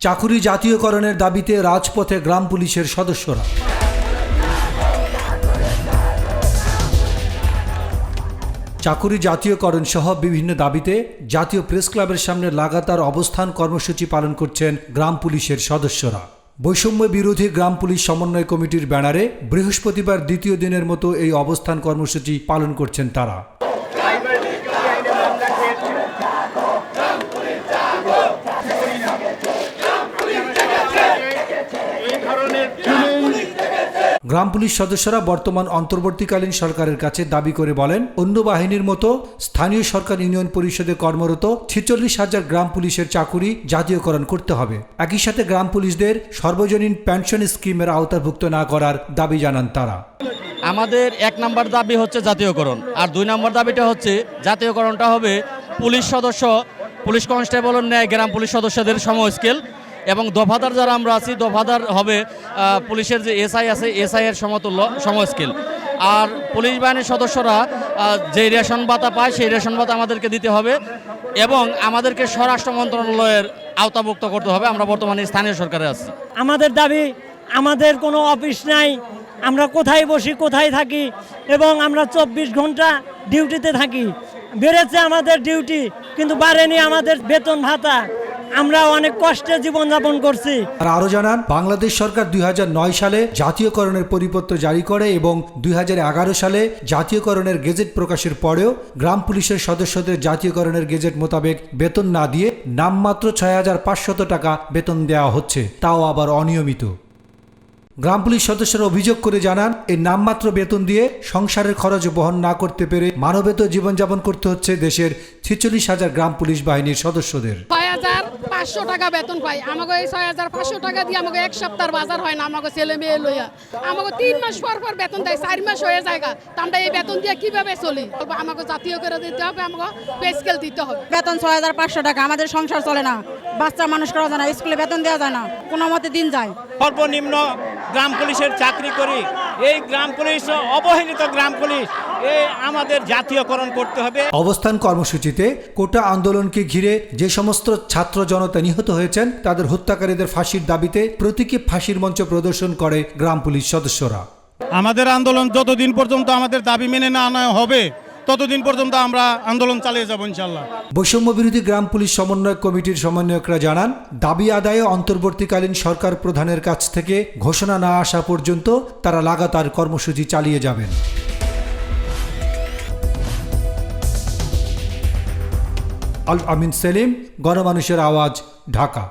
চাকুরি জাতীয়করণের দাবিতে রাজপথে গ্রাম পুলিশের সদস্যরা। চাকুরি জাতীয়করণ সহ বিভিন্ন দাবিতে জাতীয় প্রেস ক্লাবের সামনে লাগাতার অবস্থান কর্মসূচি পালন করছেন গ্রাম পুলিশের সদস্যরা। বৈষম্য বিরোধী গ্রাম পুলিশ সমন্বয় কমিটির ব্যানারে বৃহস্পতিবার দ্বিতীয় দিনের মতো এই অবস্থান কর্মসূচি পালন করছেন তারা। গ্রাম পুলিশ সদস্যরা বর্তমান অন্তর্বর্তীকালীন সরকারের কাছে দাবি করে বলেন অন্য বাহিনীর মতো স্থানীয় সরকার ইউনিয়ন পরিষদে কর্মরত ছেচল্লিশ হাজার গ্রাম পুলিশের চাকুরি জাতীয়করণ করতে হবে। একই সাথে গ্রাম পুলিশদের সর্বজনীন পেনশন স্কিমের আওতাভুক্ত না করার দাবি জানান তারা। আমাদের এক নম্বর দাবি হচ্ছে জাতীয়করণ, আর দুই নম্বর দাবিটা হচ্ছে জাতীয়করণটা হবে পুলিশ সদস্য, পুলিশ কনস্টেবলের ন্যায় গ্রাম পুলিশ সদস্যদের সম স্কেল এবং দফাদার যারা আমরা আছি, দফাদার হবে পুলিশের যে এসআই আছে, এসআই এর সমতুল্য সম স্কেল আর পুলিশ বাহিনীর সদস্যরা যে রেশন ভাতা পায়, সেই রেশন ভাতা আমাদেরকে দিতে হবে এবং আমাদেরকে স্বরাষ্ট্র মন্ত্রণালয়ের আওতাভুক্ত করতে হবে। আমরা বর্তমানে স্থানীয় সরকারে আছি। আমাদের দাবি, আমাদের কোনো অফিস নাই। আমরা কোথায় বসি, কোথায় থাকি এবং আমরা চব্বিশ ঘণ্টা ডিউটিতে থাকি। বেড়েছে আমাদের ডিউটি, কিন্তু বাড়েনি আমাদের বেতন ভাতা। আমরা অনেক কষ্টে জীবনযাপন করছি। আর আরও জানান, বাংলাদেশ সরকার দুই হাজার নয় সালে জাতীয়করণের পরিপত্র জারি করে এবং দুই হাজার এগারো সালে জাতীয়করণের গেজেট প্রকাশের পরেও গ্রাম পুলিশের সদস্যদের জাতীয়করণের গেজেট মোতাবেক বেতন না দিয়ে নামমাত্র ছয় টাকা বেতন দেওয়া হচ্ছে। তাও আবার অনিয়মিত। গ্রাম পুলিশ সদস্যরা অভিযোগ করে জানান এই নামমাত্র বেতন দিয়ে সংসারের খরচ বহন না করতে পেরে মানবেত জীবনযাপন করতে হচ্ছে দেশের ছেচল্লিশ হাজার গ্রাম পুলিশ বাহিনীর সদস্যদের। ছয় হাজার পাঁচশো টাকা বেতন পাই। আমাকে এই ছয় হাজার পাঁচশো টাকা দিয়ে আমাকে এক সপ্তাহ বাজার হয় না আমাকে ছেলে মেয়ে লইয়া। আমাকে তিন মাস পর পর বেতন দেয় চার মাস হয়ে যায় তা আমরা এই বেতন দিয়ে কীভাবে চলি? আমাকে জাতীয় করে দিতে হবে আমাকে পে স্কেল দিতে হবে। বেতন ছয় হাজার পাঁচশো টাকা আমাদের সংসার চলে না। বাচ্চা মানুষ করা যায় না স্কুলে বেতন দেওয়া যায় না কোনো মতে দিন যায়। সর্বনিম্ন গ্রাম পুলিশের চাকরি করি। এই গ্রাম পুলিশ অবহেলিত গ্রাম পুলিশ এই আমাদের জাতীয়করণ করতে হবে। অবস্থান কর্মসূচিতে কোটা আন্দোলনকে ঘিরে যে সমস্ত ছাত্র জনতা নিহত হয়েছেন তাদের হত্যাকারীদের ফাঁসির দাবিতে প্রতীকী ফাঁসির মঞ্চ প্রদর্শন করে গ্রাম পুলিশ সদস্যরা। আমাদের আন্দোলন যতদিন পর্যন্ত আমাদের দাবি মেনে না আনা হবে ততদিন পর্যন্ত আমরা আন্দোলন চালিয়ে যাব ইনশাল্লাহ বৈষম্য বিরোধী গ্রাম পুলিশ সমন্বয় কমিটির সমন্বয়করা জানান, দাবি আদায়ে অন্তর্বর্তীকালীন সরকার প্রধানের কাছ থেকে ঘোষণা না আসা পর্যন্ত তারা লাগাতার কর্মসূচি চালিয়ে যাবেন। আল আমিন সেলিম, গণমানুষের আওয়াজ, ঢাকা।